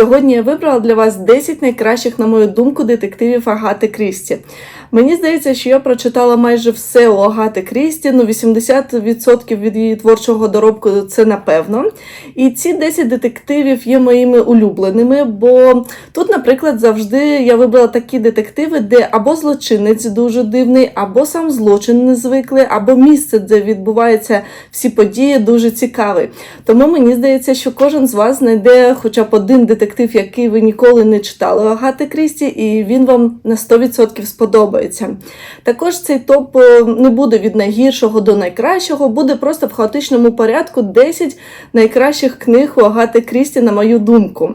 Сьогодні я вибрала для вас 10 найкращих, на мою думку, детективів Агати Крісті. Мені здається, що я прочитала майже все у Агати Крісті, ну 80% від її творчого доробку це напевно. І ці 10 детективів є моїми улюбленими, бо тут, наприклад, завжди я вибрала такі детективи, де або злочинець дуже дивний, або сам злочин незвиклий, або місце, де відбуваються всі події, дуже цікавий. Тому мені здається, що кожен з вас знайде хоча б один детектив, який ви ніколи не читали Агати Крісті, і він вам на 100% сподобається. Також цей топ е, не буде від найгіршого до найкращого, буде просто в хаотичному порядку 10 найкращих книг у Агати Крісті, на мою думку.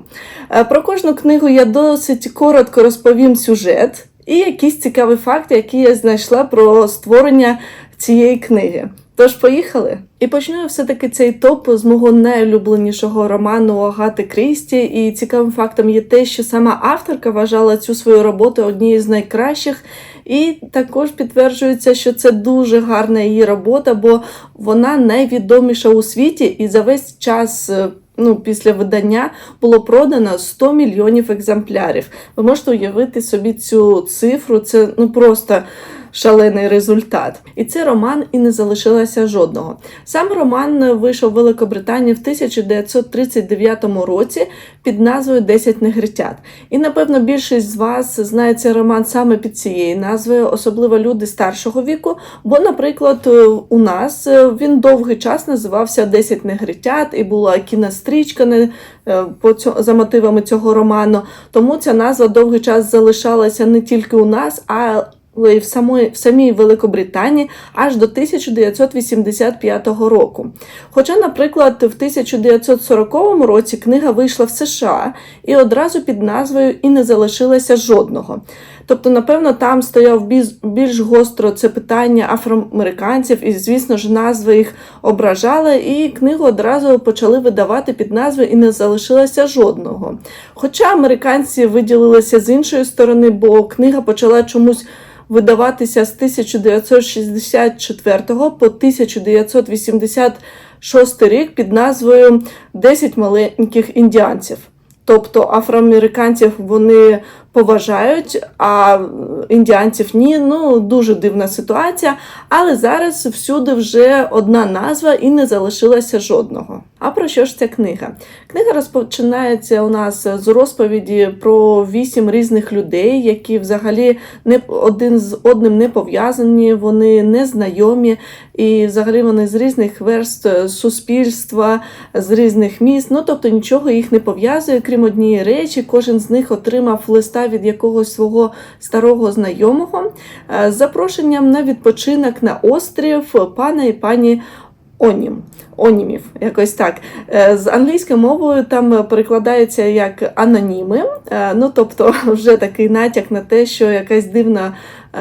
Е, Про кожну книгу я досить коротко розповім сюжет і якісь цікаві факти, які я знайшла про створення цієї книги. Тож поїхали. І почну я все-таки цей топ з мого найулюбленішого роману Агати Крісті. І цікавим фактом є те, що сама авторка вважала цю свою роботу однією з найкращих. І також підтверджується, що це дуже гарна її робота, бо вона найвідоміша у світі і за весь час. е, Ну, після видання було продано 100 мільйонів екземплярів. Ви можете уявити собі цю цифру, це ну просто шалений результат. І це роман і не залишилося жодного. Сам роман вийшов в Великобританії в 1939 році під назвою «10 негритят. І напевно більшість з вас знає цей роман саме під цією назвою, особливо люди старшого віку. Бо, наприклад, е, у нас е, він довгий час називався «10 негритят і була кінострічка е, по за мотивами цього роману. Тому ця назва довгий час залишалася не тільки у нас, а в самої в самій Великобританії аж до 1985 року. Хоча, наприклад, в 1940 році книга вийшла в США і одразу під назвою і не залишилася жодного. Тобто, напевно, там стояв більш гостро це питання афроамериканців, і, звісно ж, назви їх ображали, і книгу одразу почали видавати під назвою і не залишилося жодного. Хоча американці виділилися з іншої сторони, бо книга почала чомусь видаватися з 1964 по 1986 рік під назвою «10 маленьких індіанців. Тобто афроамериканців вони поважають, а індіанців ні. Ну дуже дивна ситуація. Але зараз всюди вже одна назва і не залишилося жодного. А про що ж ця книга? Книга розпочинається у нас з розповіді про вісім різних людей, які взагалі не один з одним не пов'язані, вони не знайомі, і взагалі вони з різних верст суспільства, з різних міст. Ну тобто нічого їх не пов'язує, крім однієї речі. Кожен з них отримав листа від якогось свого старого знайомого е, з запрошенням на відпочинок на острів пана і пані Онім. Онімів, якось так. Е, З англійською мовою там перекладається як аноніми, Е, ну тобто вже такий натяк на те, що якась дивна.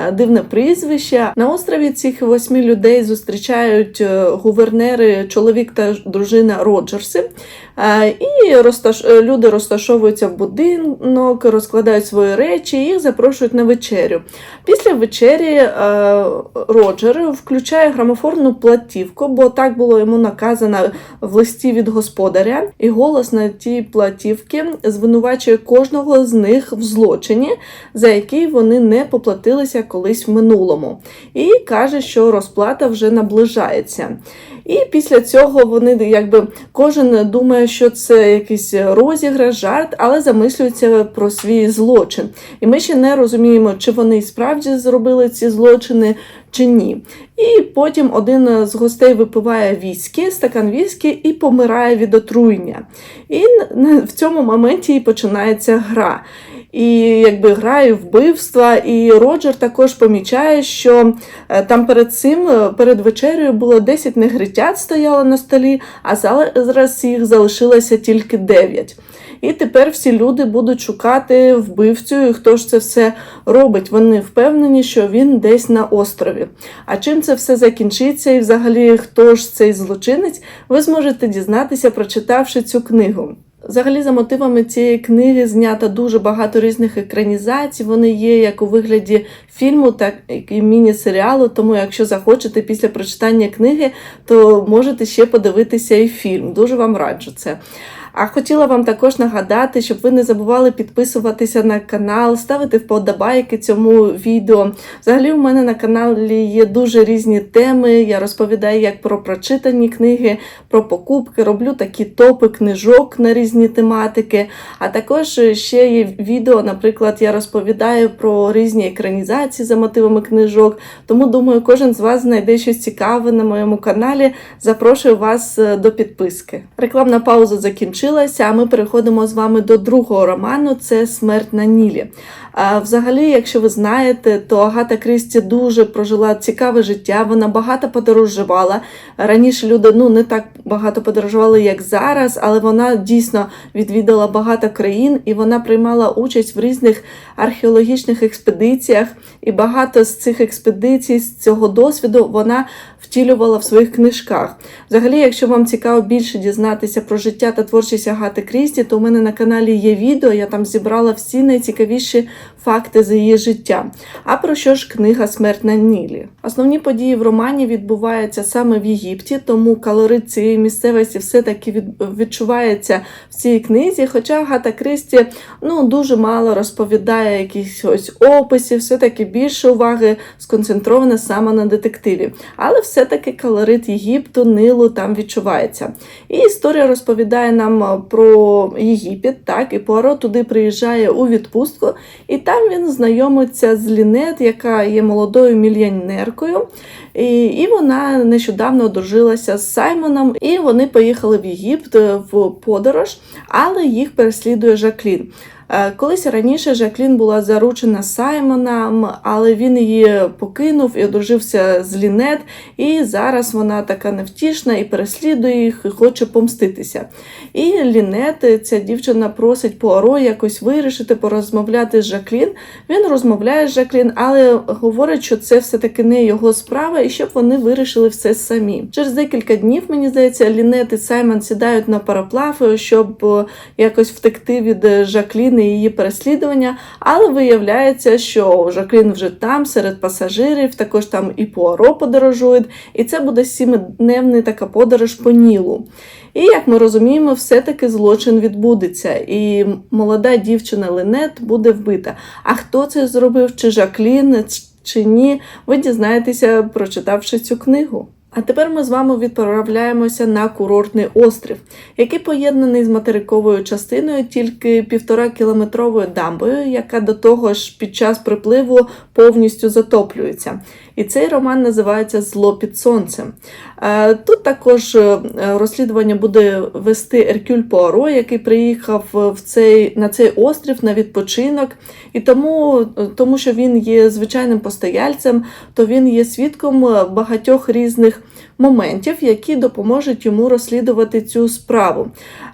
Е, Дивне прізвище. На острові цих восьми людей зустрічають е, гувернери, чоловік та дружина Роджерси. Е, І розташ... люди розташовуються в будинок, розкладають свої речі, їх запрошують на вечерю. Після вечері Роджер включає грамофонну платівку, бо так було йому наказано в листі від господаря, і голос на тій платівці звинувачує кожного з них в злочині, за який вони не поплатилися колись в минулому, і каже, що розплата вже наближається. І після цього вони якби кожен думає, що це якийсь розіграш, жарт, але замислюється про свій злочин. І ми ще не розуміємо, чи вони справді зробили ці злочини, чи ні. І потім один з гостей випиває віскі, стакан віскі і помирає від отруєння. І в цьому моменті і починається гра. І якби грає вбивства, і Роджер також помічає, що е, там перед цим, е, перед вечерею було 10 негритят стояло на столі, а зараз їх залишилося тільки 9. І тепер всі люди будуть шукати вбивцю, і хто ж це все робить. Вони впевнені, що він десь на острові. А чим це все закінчиться, і взагалі хто ж цей злочинець, ви зможете дізнатися, прочитавши цю книгу. Взагалі, за мотивами цієї книги знято дуже багато різних екранізацій. Вони є як у вигляді фільму, так і міні-серіалу. Тому, якщо захочете після прочитання книги, то можете ще подивитися і фільм. Дуже вам раджу це. А хотіла вам також нагадати, щоб ви не забували підписуватися на канал, ставити вподобайки цьому відео. Взагалі, у мене на каналі є дуже різні теми. Я розповідаю як про прочитані книги, про покупки, роблю такі топи книжок на різні тематики. А також ще є відео, наприклад, я розповідаю про різні екранізації за мотивами книжок. Тому думаю, кожен з вас знайде щось цікаве на моєму каналі. Запрошую вас е, до підписки. Рекламна пауза закінчилася, а ми переходимо з вами до другого роману: це Смерть на Нілі. Взагалі, якщо ви знаєте, то Агата Крісті дуже прожила цікаве життя. Вона багато подорожувала. Раніше люди ну не так багато подорожували, як зараз, але вона дійсно відвідала багато країн і вона приймала участь в різних археологічних експедиціях. І багато з цих експедицій, з цього досвіду, вона втілювала в своїх книжках. Взагалі, якщо вам цікаво більше дізнатися про життя та творчість Агати Крісті, то у мене на каналі є відео, я там зібрала всі найцікавіші факти з її життя. А про що ж книга Смерть на Нілі? Основні події в романі відбуваються саме в Єгипті, тому калорит цієї місцевості все-таки відчувається в цій книзі. Хоча Агата Крісті ну, дуже мало розповідає якихось описів, все-таки більше уваги сконцентрована саме на детективі. Але все-таки калорит Єгипту, Нилу там відчувається. І історія розповідає нам про Єгипет, так, і Пуаро туди приїжджає у відпустку, і там він знайомиться з Лінет, яка є молодою мільйонеркою. І, і вона нещодавно одружилася з Саймоном, і вони поїхали в Єгипт в подорож, але їх переслідує Жаклін. Е, Колись раніше Жаклін була заручена Саймоном, але він її покинув і одружився з Лінет. І зараз вона така невтішна і переслідує їх, і хоче помститися. І Лінет, ця дівчина просить Пуаро якось вирішити, порозмовляти з Жаклін. Він розмовляє з Жаклін, але говорить, що це все-таки не його справа, і щоб вони вирішили все самі. Через декілька днів, мені здається, Лінет і Саймон сідають на пароплав, щоб е, якось втекти від Жаклін і її переслідування, але виявляється, що Жаклін вже там, серед пасажирів, також там і Пуаро подорожують, і це буде сімидневна така подорож по Нілу. І як ми розуміємо, все-таки злочин відбудеться, і молода дівчина Линет буде вбита. А хто це зробив? Чи Жаклін, чи ні? Ви дізнаєтеся, прочитавши цю книгу. А тепер ми з вами відправляємося на курортний острів, який поєднаний з материковою частиною тільки півтора кілометровою дамбою, яка до того ж під час припливу повністю затоплюється. І цей роман називається Зло під сонцем. Е, Тут також е, розслідування буде вести Еркюль Пуаро, який приїхав в цей, на цей острів на відпочинок. І тому, тому що він є звичайним постояльцем, то він є свідком багатьох різних моментів, які допоможуть йому розслідувати цю справу.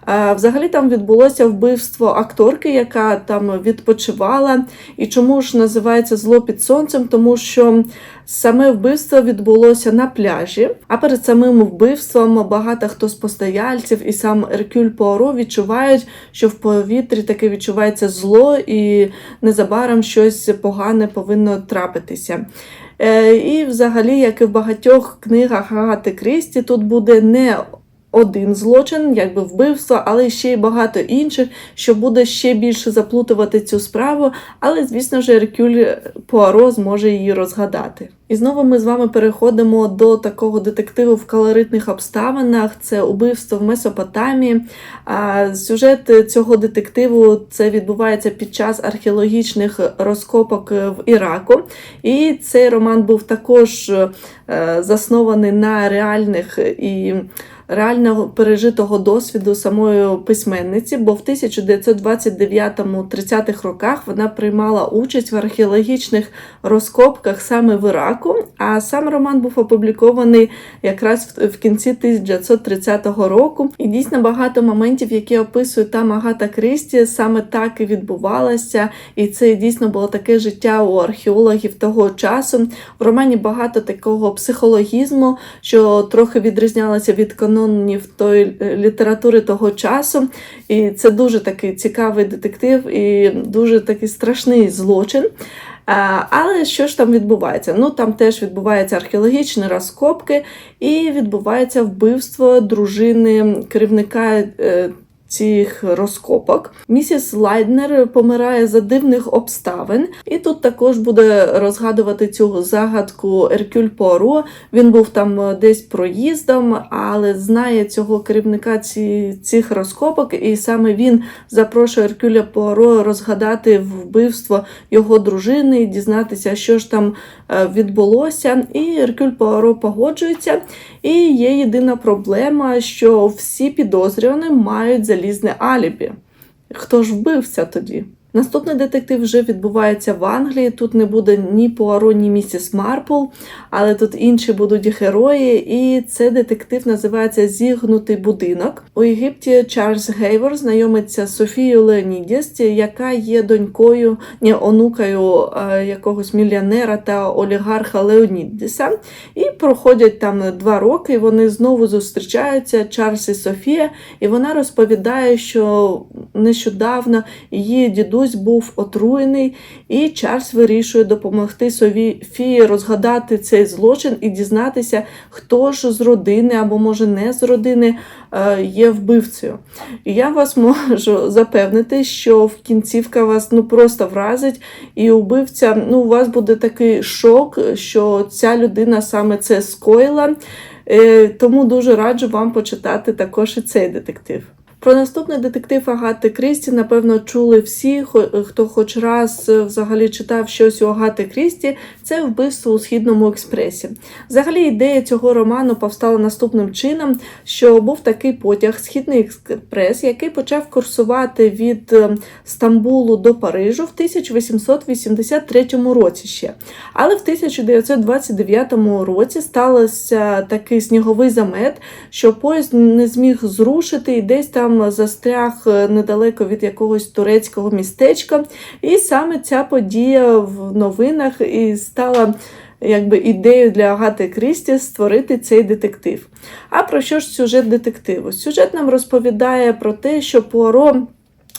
Е, Взагалі там відбулося вбивство акторки, яка там відпочивала. І чому ж називається зло під сонцем? Тому що саме вбивство відбулося на пляжі, а перед самим вбивством багато хто з постояльців і сам Еркюль Пуаро відчувають, що в повітрі таке відчувається зло, і незабаром щось погане повинно трапитися. Е, І, взагалі, як і в багатьох книгах Агати Крісті, тут буде не один злочин, якби вбивство, але ще й багато інших, що буде ще більше заплутувати цю справу. Але, звісно ж, Еркюль Пуаро зможе її розгадати. І знову ми з вами переходимо до такого детективу в колоритних обставинах. Це убивство в Месопотамії. А сюжет цього детективу це відбувається під час археологічних розкопок в Іраку. І цей роман був також е, заснований на реальних і реального пережитого досвіду самої письменниці, бо в 1929-30-х роках вона приймала участь в археологічних розкопках саме в Іраку. А сам роман був опублікований якраз в кінці 1930 року. І дійсно багато моментів, які описують там Агата Крісті, саме так і відбувалося. І це дійсно було таке життя у археологів того часу. В романі багато такого психологізму, що трохи відрізнялося від канонів тої літератури того часу. І це дуже такий цікавий детектив і дуже такий страшний злочин. Але що ж там відбувається? Ну там теж відбуваються археологічні розкопки, і відбувається вбивство дружини керівника цих розкопок. Місіс Лайднер помирає за дивних обставин, і тут також буде розгадувати цю загадку Еркюль Пуаро. Він був там е, десь проїздом, але знає цього керівника ці, цих розкопок, і саме він запрошує Еркюля Пуаро розгадати вбивство його дружини, дізнатися, що ж там е, відбулося. І Еркюль Пуаро погоджується. І є єдина проблема, що всі підозрювані мають залізне алібі. Хто ж вбився тоді? Наступний детектив вже відбувається в Англії. Тут не буде ні Пуаро, ні місіс Марпл, але тут інші будуть герої. І це детектив називається Зігнутий будинок. У Єгипті Чарльз Гейвор знайомиться з Софією Леонідіс, яка є донькою, ні, онукою е, якогось мільйонера та олігарха Леонідіса. І проходять там два роки. Вони знову зустрічаються Чарльз і Софія, і вона розповідає, що нещодавно її дідусь був отруєний, і Чарльз вирішує допомогти Софії розгадати цей злочин і дізнатися, хто ж з родини або може не з родини е, є вбивцею. І я вас можу запевнити, що в кінцівка вас ну просто вразить, і убивця, ну у вас буде такий шок, що ця людина саме це скоїла. Е, Тому дуже раджу вам почитати також і цей детектив. Про наступний детектив Агати Крісті, напевно, чули всі, хто хоч раз е, взагалі читав щось у Агати Крісті, це вбивство у східному експресі. Взагалі, ідея цього роману повстала наступним чином, що був такий потяг Східний експрес, який почав курсувати від е, Стамбулу до Парижу в 1883 році ще. Але в 1929 році стався такий сніговий замет, що поїзд не зміг зрушити і десь там застряг е, недалеко від якогось турецького містечка. І саме ця подія в новинах і стала якби ідеєю для Агати Крісті створити цей детектив. А про що ж сюжет детективу? Сюжет нам розповідає про те, що Пуаро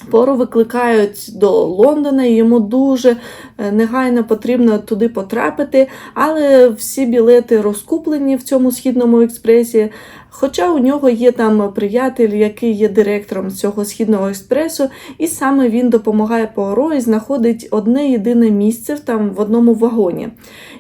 Пору викликають до Лондона, і йому дуже е, негайно потрібно туди потрапити, але всі білети розкуплені в цьому східному експресі. Хоча у нього є там приятель, який є директором цього східного експресу, і саме він допомагає Пуаро і знаходить одне єдине місце там в одному вагоні.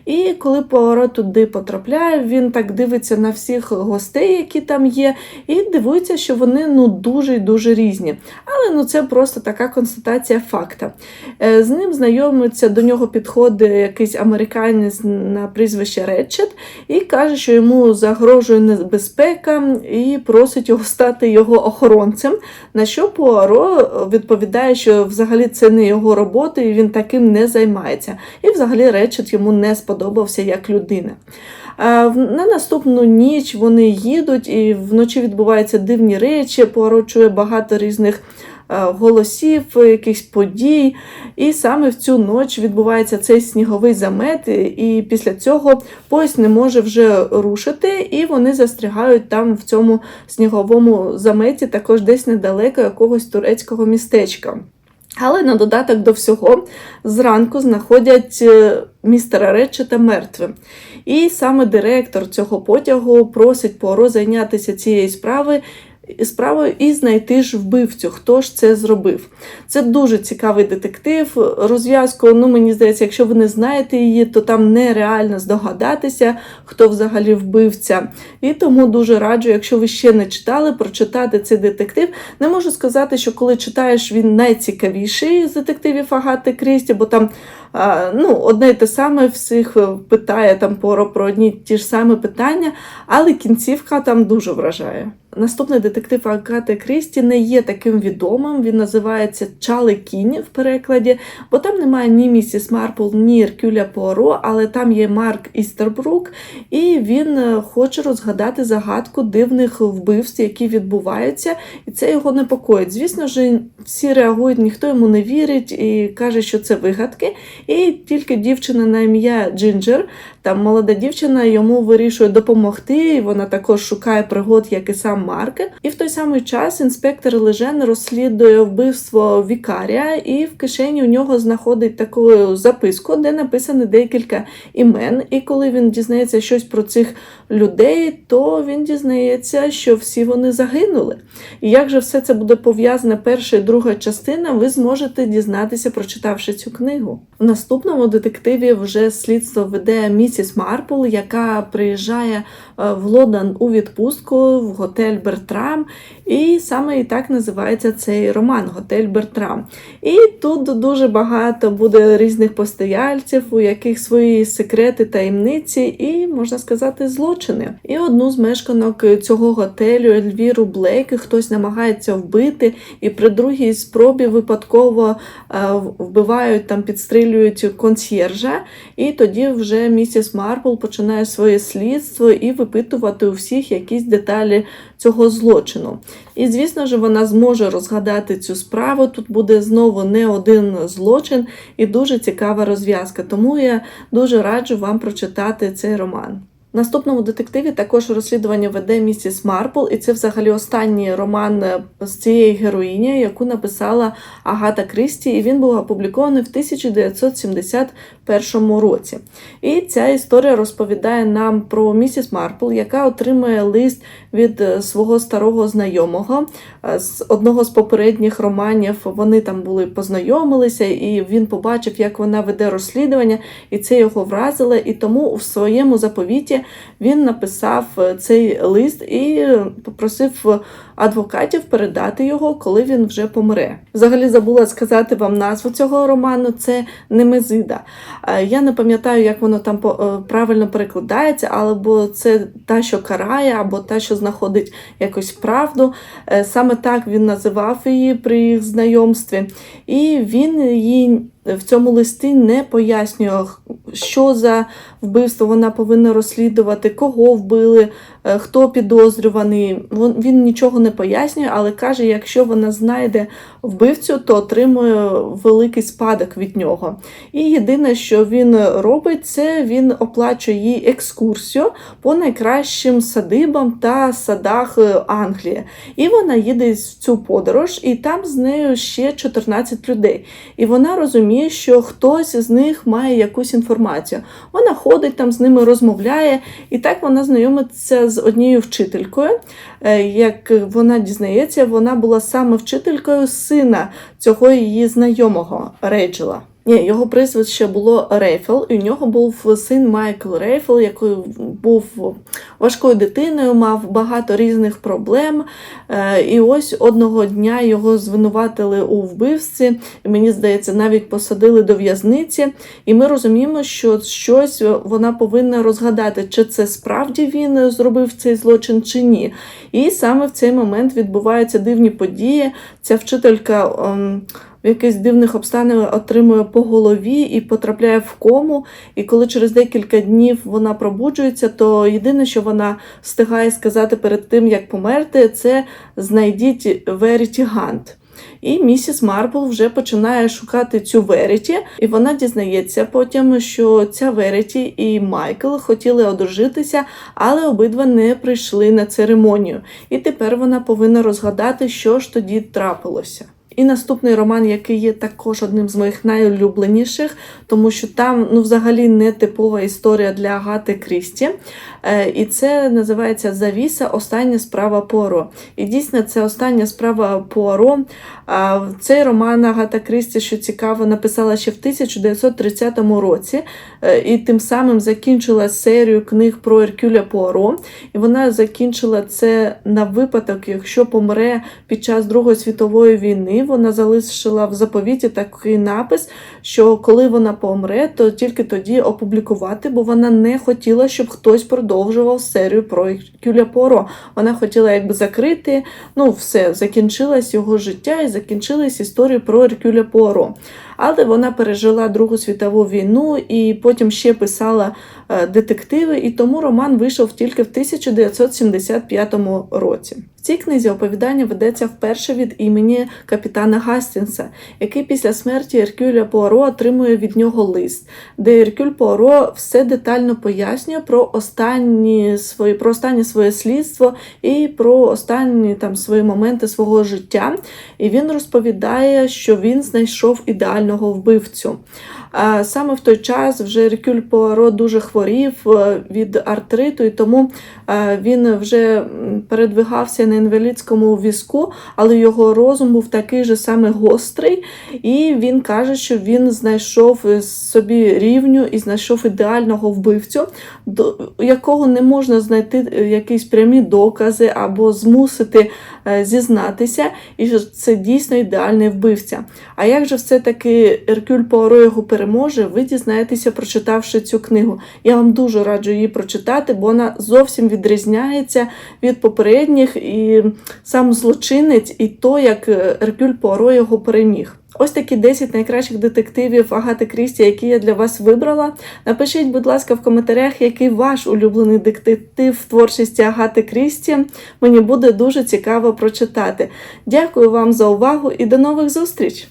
І коли Пуаро туди потрапляє, він так дивиться на всіх гостей, які там є, і дивується, що вони ну дуже і дуже різні. Але ну це просто така констатація факта. Е, З ним знайомиться, до нього підходить якийсь американець на прізвище Ретчет і каже, що йому загрожує небезпека, і просить його стати його охоронцем. На що Пуаро відповідає, що взагалі це не його робота, і він таким не займається. І взагалі Речет йому не сподобався як людина. На наступну ніч вони їдуть, і вночі відбуваються дивні речі. Пуаро чує багато різних е, голосів, якихось подій. І саме в цю ніч відбувається цей сніговий замет, і- після цього поїзд не може вже рушити, і вони застрягають там в цьому сніговому заметі, також десь недалеко якогось турецького містечка. Але на додаток до всього зранку знаходять е, містера Ретчета мертвим. І саме директор цього потягу просить Пуаро зайнятися цією справою. Справою і знайти ж вбивцю, хто ж це зробив. Це дуже цікавий детектив. Розв'язку, ну мені здається, якщо ви не знаєте її, то там нереально здогадатися, хто взагалі вбивця. І тому дуже раджу, якщо ви ще не читали, прочитати цей детектив. Не можу сказати, що коли читаєш, він найцікавіший з детективів Агати Крісті, бо там ну, одне й те саме всіх питає там про, про одні ті ж самі питання, але кінцівка там дуже вражає. Наступний детектив Агати Крісті не є таким відомим. Він називається Чали Кінь в перекладі, бо там немає ні місіс Марпл, ні Еркюля Пуаро, але там є Марк Істербрук, і він е, хоче розгадати загадку дивних вбивств, які відбуваються, і це його непокоїть. Звісно ж, всі реагують, ніхто йому не вірить і каже, що це вигадки. І тільки дівчина на ім'я Джинджер Там молода дівчина йому вирішує допомогти, і вона також шукає пригод, як і сам Марк. І в той самий час інспектор Лежен розслідує вбивство Вікарія, і в кишені у нього знаходить таку записку, де написано декілька імен. І коли він дізнається щось про цих людей, то він дізнається, що всі вони загинули. І як же все це буде пов'язане перша і друга частина, ви зможете дізнатися, прочитавши цю книгу. В наступному детективі вже слідство веде місіс Марпл, яка приїжджає е, в Лондон у відпустку в готель Бертрам. І саме і так називається цей роман Готель Бертрам. І тут дуже багато буде різних постояльців, у яких свої секрети, таємниці і, можна сказати, злочини. І одну з мешканок цього готелю Ельвіру Блейк хтось намагається вбити, і при другій спробі випадково е, вбивають там, підстрілюють консьєржа. І тоді вже місіс Марпл починає своє слідство і випитувати у всіх якісь деталі цього злочину. І, звісно ж, вона зможе розгадати цю справу. Тут буде знову не один злочин і дуже цікава розв'язка. Тому я дуже раджу вам прочитати цей роман. Наступному детективі також розслідування веде місіс Марпл, і це взагалі останній роман е, з цієї героїні, яку написала Агата Крісті, і він був опублікований в 1971 році. І ця історія розповідає нам про місіс Марпл, яка отримує лист від е, свого старого знайомого е, з одного з попередніх романів. Вони там були познайомилися, і він побачив, як вона веде розслідування, і це його вразило. І тому в своєму заповіті він написав е, цей лист і попросив адвокатів передати його, коли він вже помре. Взагалі забула сказати вам назву цього роману. Це Немезида. Я не пам'ятаю, як воно там правильно перекладається, або це та, що карає, або та, що знаходить якусь правду. Е, саме так він називав її при їх знайомстві, і він їй в цьому листі не пояснює, що за вбивство вона повинна розслідувати, кого вбили, е, хто підозрюваний. Він нічого не пояснює, але каже, якщо вона знайде вбивцю, то отримує великий спадок від нього. І єдине, що він робить, це він оплачує їй екскурсію по найкращим садибам та садах е, Англії. І вона їде в цю подорож, і там з нею ще 14 людей. І вона розуміє, що хтось з них має якусь інформацію. Вона ходить там з ними, розмовляє, і так вона знайомиться з однією вчителькою. Е, як вона дізнається, вона була саме вчителькою сина цього її знайомого Рейджела. Ні, його прізвище було Рейфел, і у нього був син Майкл Рейфел, який був важкою дитиною, мав багато різних проблем. Е, і ось одного дня його звинуватили у вбивстві, і мені здається, навіть посадили до в'язниці. І ми розуміємо, що щось вона повинна розгадати, чи це справді він зробив цей злочин, чи ні. І саме в цей момент відбуваються дивні події. Ця вчителька. В якихось дивних обставинах отримує по голові і потрапляє в кому. І коли через декілька днів вона пробуджується, то єдине, що вона встигає сказати перед тим, як померти, це знайдіть Веріті Гант. І місіс Марпл вже починає шукати цю Веріті, і вона дізнається потім, що ця Веріті і Майкл хотіли одружитися, але обидва не прийшли на церемонію. І тепер вона повинна розгадати, що ж тоді трапилося. І наступний роман, який є також одним з моїх найулюбленіших, тому що там ну, взагалі не типова історія для Агати Крісті. Е, і це називається Завіса Остання справа Пуаро. І дійсно, це остання справа Пуаро. Цей роман Агата Крісті, що цікаво, написала ще в 1930 році, е, і тим самим закінчила серію книг про Еркюля Пуаро. І вона закінчила це на випадок, якщо помре під час Другої світової війни. Вона залишила в заповіті такий напис, що коли вона помре, то тільки тоді опублікувати, бо вона не хотіла, щоб хтось продовжував серію про Кюля Поро. Вона хотіла якби закрити, ну все, закінчилось його життя і закінчилась історії про Еркюля Пуаро. Але вона пережила Другу світову війну і потім ще писала е, детективи, і тому роман вийшов тільки в 1975 році. В цій книзі оповідання ведеться вперше від імені капітана Гастінса, який після смерті Еркюля Пуаро отримує від нього лист, де Еркюль Пуаро все детально пояснює про останні свої про останнє своє слідство і про останні там свої моменти свого життя. І він розповідає, що він знайшов ідеального вбивцю. Саме в той час вже Еркюль Пуаро дуже хворів е, від артриту, і тому е, він вже передвигався на інвалідському візку, але його розум був такий же саме гострий, і він каже, що він знайшов собі рівню і знайшов ідеального вбивцю, до якого не можна знайти е, якісь прямі докази або змусити зізнатися, і що це дійсно ідеальний вбивця. А як же все-таки Еркюль Пуаро його переможе, ви дізнаєтеся, прочитавши цю книгу. Я вам дуже раджу її прочитати, бо вона зовсім відрізняється від попередніх, і сам злочинець, і то, як е, Еркюль Пуаро його переміг. Ось такі 10 найкращих детективів Агати Крісті, які я для вас вибрала. Напишіть, будь ласка, в коментарях, який ваш улюблений детектив в творчості Агати Крісті. Мені буде дуже цікаво прочитати. Дякую вам за увагу і до нових зустріч!